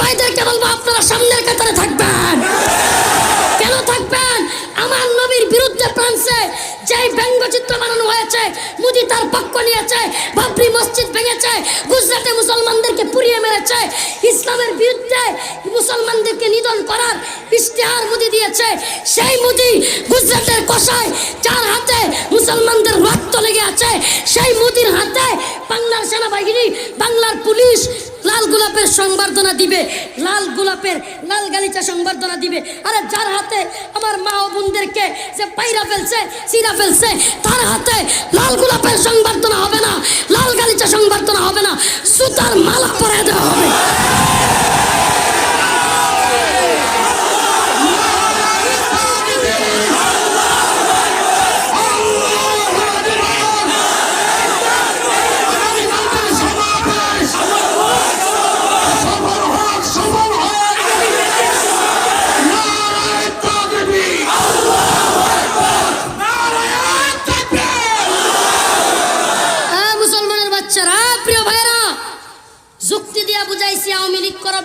ভাইদেরকে বলব আপনারা সামনের কাতারে থাকবেন। কেন থাকবেন? আমার নবীর বিরুদ্ধে ফ্রান্সে যেই ব্যঙ্গচিত্র বানানো হয়েছে, মোদি তার পক্ষ নিয়েছে, বাবরি মসজিদ ভেঙেছে, গুজরাটে মুসলমানদেরকে পুড়িয়ে মেরেছে, ইসলামের বিরুদ্ধে মুসলমানদেরকে নিধন করার ইশতেহার মোদি দিয়েছে, সেই মোদি গুজরাটের কষায় যার হাতে মুসলমানদের রক্ত লেগে আছে, সেই মোদির হাতে বাংলার সেনাবাহিনী, বাংলার পুলিশ গোলাপের সংবর্ধনা দিবে, লাল গোলাপের লাল গালিচা সংবর্ধনা দিবে। আরে যার হাতে আমার মা ও বোনদেরকে যে পাইরা ফেলছে সিরা ফেলছে, তার হাতে লাল গোলাপের সংবর্ধনা হবে না, লাল গালিচা সংবর্ধনা হবে না, সুতার মালা পরে দেওয়া হবে।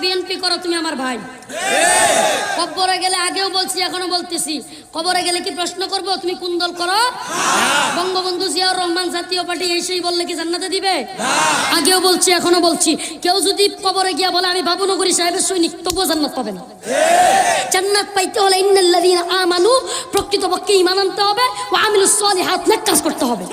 বিএনপি করো তুমি আমার ভাই। কবরে গেলে আগেও বলছি, এখনও বলতেছি। কবরে গেলে কি প্রশ্ন করব? তুমি কোন দল করো? বঙ্গবন্ধু জিয়াউর রহমান জাতীয় পার্টি এই সেই বললে কি জান্নাতে দিবে? আগেও বলছি, এখনও বলছি। কেউ যদি কবরে গিয়া বলে, আমি বাবুনগরী সাহেবের সৈনিক, তবুও জান্নাত পাবে না। জান্নাত পাইতে হলে ইন্নাল্লাযীনা আমানু, প্রকৃতপক্ষে ঈমান আনতে হবে ও আমিলুস সলিহাত, নেক কাজ করতে হবে।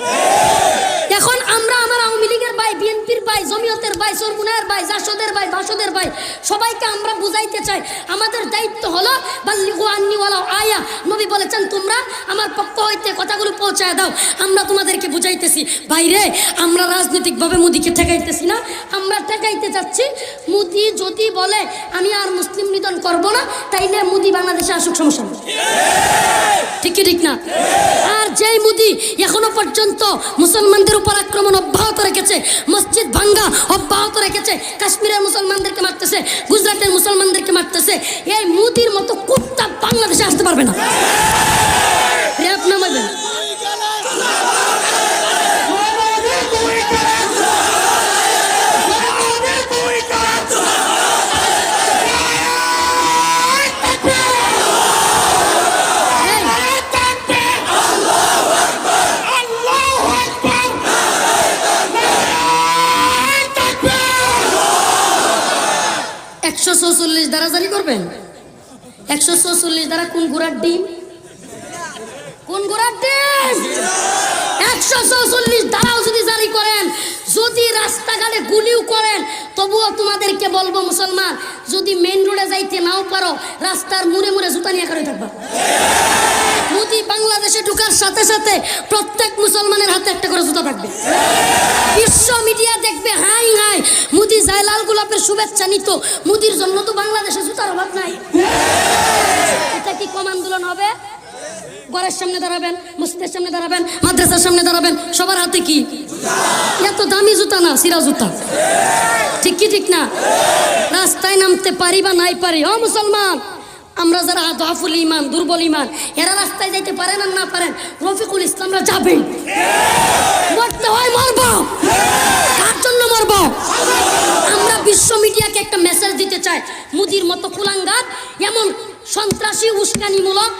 এখন আমরা আমার আওয়ামী লীগের ভাই বিএনপির ভাই, জমিয়তের ভাই, সরমুনায়ের ভাই, জাসদের ভাই, বাসদের ভাই, সবাইকে আমরা বুঝাইতে চাই। আমাদের দায়িত্ব হলো, বাল্লিগু আন্নি ওয়ালাউ আয়া। নবী বলেছেন, তোমরা আমার পক্ষ হইতে কথাগুলো পৌঁছায় দাও। আমরা তোমাদেরকে বুঝাইতেছি। ভাইরে আমরা রাজনৈতিকভাবে মোদিকে ঠেকাইতেছি না। আমরা ঠেকাইতে চাচ্ছি, মোদি যদি বলে, আমি আর মুসলিম নিধন করব না, তাইলে মোদি বাংলাদেশে আসুক, সমস্যা। ঠিক কি ঠিক না? যেই মুদি এখনও পর্যন্ত মুসলমানদের উপর আক্রমণ অব্যাহত রেখেছে। মসজিদ ভাঙ্গা অব্যাহত রেখেছে। কাশ্মীরের মুসলমানদেরকে মারতেছে, গুজরাটের মুসলমানদেরকে মারতেছে। এই মুদির মতো কুত্তা বাংলাদেশে আসতে পারবে না। করবেন একশো চৌচল্লিশ দ্বারা কোন ঘোড়ার ডিম? কোন ঘোড়ার ডিম? একশো চৌচল্লিশ দ্বারাও যদি জারি করেন, যদি রাস্তাঘাটে গুলিও করেন, তবুও তোমাদেরকে বলব মুসলমান, যদি মেন রোডে যাইতে নাও পারো, রাস্তার মুড়ে মুড়ে জুতা নিয়ে করে থাকবা। মোদি বাংলাদেশে ঢুকার সাথে সাথে প্রত্যেক মুসলমানের হাতে একটা করে জুতা থাকবে। বিশ্ব মিডিয়া দেখবে হাই হাই মোদি জায়লাল গোলাপের শুভেচ্ছা নিত। মোদির জন্য তো বাংলাদেশে জুতার অভাব নাই। এটা কি কম আন্দোলন হবে? ঘরের সামনে দাঁড়াবেন, মসজিদের সামনে দাঁড়াবেন, মাদ্রাসার সামনে দাঁড়াবেন, সবার হাতে কি? এত দামি জুতা না, সিরা জুতা। ঠিক কি ঠিক না? রাস্তায় নামতে পারি বা নাই পারি? ও মুসলমান, আমরা যারা দহাফুল ইমান, দুর্বল ইমান, এরা রাস্তায় যাইতে পারেন আর না পারেন, রফিকুল ইসলামরা যাবে মরতে হয় মরব। কার জন্য মরব আমরা বিশ্ব মিডিয়াকে একটা দিতে চাই মুদির মতো কুলাঙ্গার, এমন সন্ত্রাসী, উস্কানিমূলক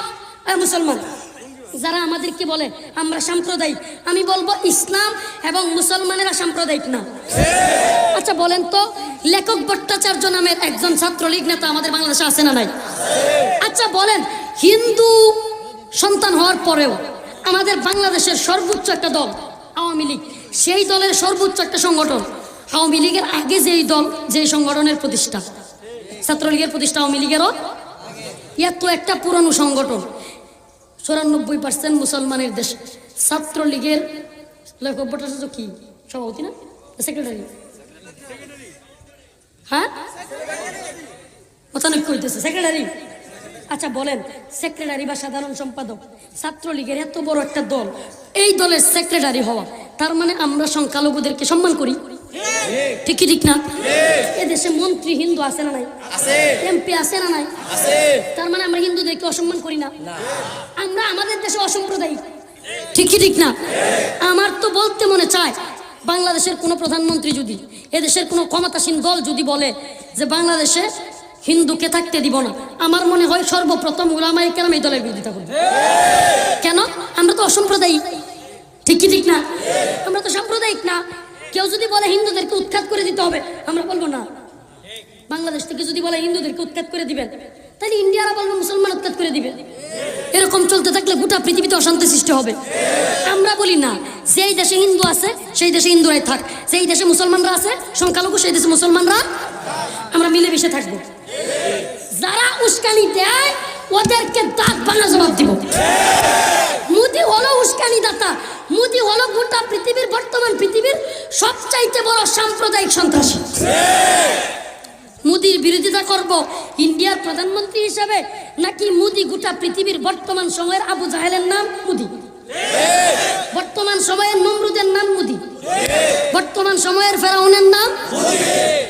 মুসলমান। যারা আমাদেরকে বলে, আমরা সাম্প্রদায়িক। আমি বলব, ইসলাম এবং মুসলমানেরা সাম্প্রদায়িক না। আচ্ছা বলেন তো, লেখক ভট্টাচার্য নামের একজন ছাত্রলীগ নেতা আমাদের বাংলাদেশে আছে না নাই? আচ্ছা বলেন, হিন্দু সন্তান হওয়ার পরেও আমাদের বাংলাদেশের সর্বোচ্চ একটা দল আওয়ামী লীগ, সেই দলের সর্বোচ্চ একটা সংগঠন। আওয়ামী লীগের আগে যেই দল, যেই সংগঠনের প্রতিষ্ঠা। ছাত্রলীগের প্রতিষ্ঠা আওয়ামী লীগেরও? এত একটা পুরনো সংগঠন। চুরানব্বই পার্সেন্ট মুসলমানের দেশ। ছাত্রলীগের লেখক ভট্টাচার্য কি? সভাপতি না? সেক্রেটারি হ্যাঁ? অচানক কইতেছে সেক্রেটারি আচ্ছা বলেন সেক্রেটারি বা সাধারণ সম্পাদক, ছাত্রলীগের এত বড় একটা দল, এই দলের সেক্রেটারি হওয়া, তার মানে আমরা সংখ্যালঘুদেরকে সম্মান করি? ঠিক কি ঠিক না? এদেশে মন্ত্রী হিন্দু আছে না নাই? এমপি আছে না নাই? তার মানে আমরা হিন্দুদেরকে অসম্মান করি না। আমরা আমাদের দেশে অসাম্প্রদায়িক। ঠিকই ঠিক না? আমার তো বলতে মনে চায় বাংলাদেশের কোনো প্রধানমন্ত্রী যদি এদেশের কোনো ক্ষমতাসীন দল যদি বলে যে বাংলাদেশে হিন্দুকে থাকতে দিব না আমার মনে হয় সর্বপ্রথম উলামাই কেরাম এই দলের বিরোধিতা করবে। কেন? আমরা তো অসাম্প্রদায়িক। ঠিক কি ঠিক না? আমরা তো সাম্প্রদায়িক না? কেউ যদি বলে হিন্দুদেরকে উৎখাত করে দিতে হবে, আমরা বলব না। বাংলাদেশ থেকে যদি বলে হিন্দুদেরকে উৎখাত করে দিবেন, তাহলে ইন্ডিয়ারা বলবে মুসলমান উৎখাত করে দিবে। এরকম চলতে থাকলে গোটা পৃথিবীতে অশান্তি সৃষ্টি হবে। আমরা বলি না, যেই দেশে হিন্দু আছে, সেই দেশে হিন্দুরাই থাক। যেই দেশে মুসলমানরা আছে, সংখ্যালঘু, সেই দেশে মুসলমানরা, আমরা মিলেমিশে থাকব। যারা উস্কানি দেয়, ওদেরকে দাঁত ভাঙা জবাব দিব। মোদি হলো উস্কানি দাতা মোদি হলো গোটা পৃথিবীর বর্তমান পৃথিবীর সবচাইতে বড় সাম্প্রদায়িক সন্ত্রাসী। মোদির বিরোধিতা করব ইন্ডিয়ার প্রধানমন্ত্রী হিসাবে নাকি মোদি গোটা পৃথিবীর বর্তমান সময়ের আবু জাহেলের নাম মোদি? বর্তমান সময়ের নমরুদের নাম মোদি? বর্তমান সময়ের ফেরাউনের নাম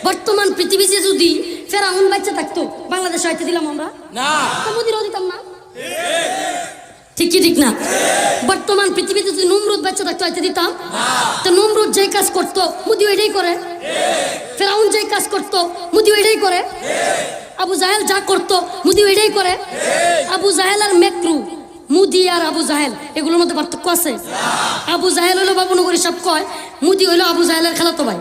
বর্তমান পৃথিবীতে যদি ফেরাউন বাচ্চা থাকতো বাংলাদেশ হয়তো দিলাম আমরা? না। মোদিরও দিতাম না? ঠিক কি ঠিক না? বর্তমান পৃথিবীতে যদি নমরুদ বাচ্চা থাকতো হয়তো দিতাম। তো নমরুদ যে কাজ করতো, মোদি ওইটাই করে। ফেরাউন যে কাজ করতো, মুদি ওইটাই করে। আবু জাহেল যা করতো, মুদি ওইটাই করে। আবু জাহেল আর মেক্রু, মুদি আর আবু জাহেল, এগুলোর মধ্যে পার্থক্য আছে? আবু জাহেল হলো বাবুনগরী সব কয়, মুদি হইল আবু জাহেলের খেলাতো ভাই।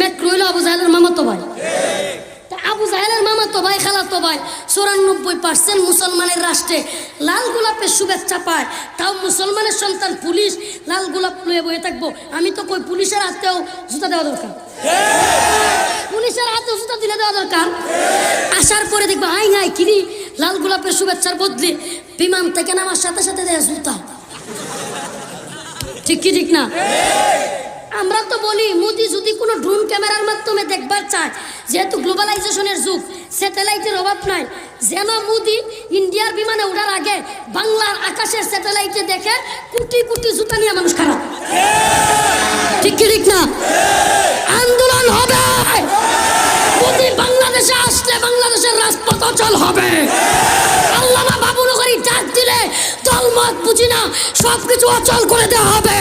মেক্রু হইল আবু জাহেলের মামাতো ভাই তা আবু জাহেলের মামাতো ভাই খেলাতো ভাই, চৌরানব্বই পার্সেন্ট মুসলমানের রাষ্ট্রে লাল গোলাপের শুভেচ্ছা পায়। তাও মুসলমানের সন্তান পুলিশ লাল গোলাপ লয়ে বয়ে থাকব। আমি তো কই পুলিশের হাতেও জুতা দেওয়া দরকার। পুলিশের হাতে জুতা দিলে দেওয়া দরকার। আসার পরে দেখব আই নাই কিনি লাল গোলাপের শুভেচ্ছার বদলে বিমান থেকে নামার সাথে সাথে দেয় জুতা। ঠিক কি, ঠিক না? আমরা তো বলি, মোদি যদি কোনো ড্রোন ক্যামেরার মাধ্যমে দেখবার চায়, যেহেতু গ্লোবালাইজেশনের যুগ স্যাটেলাইটের অভাব নাই। যেন মোদি ইন্ডিয়ার বিমানে ওঠার আগে বাংলার আকাশের স্যাটেলাইটে দেখে কোটি কোটি জুতা নিয়ে মানুষ খারাপ। ঠিক কি ঠিক না? আন্দোলন হবে। মোদি বাংলাদেশে আসলে বাংলাদেশের রাজপথ অচল হবে। আল্লামা বাবুনগরী ডাক দিলে দলমত বুঝি না সবকিছু অচল করে দেওয়া হবে।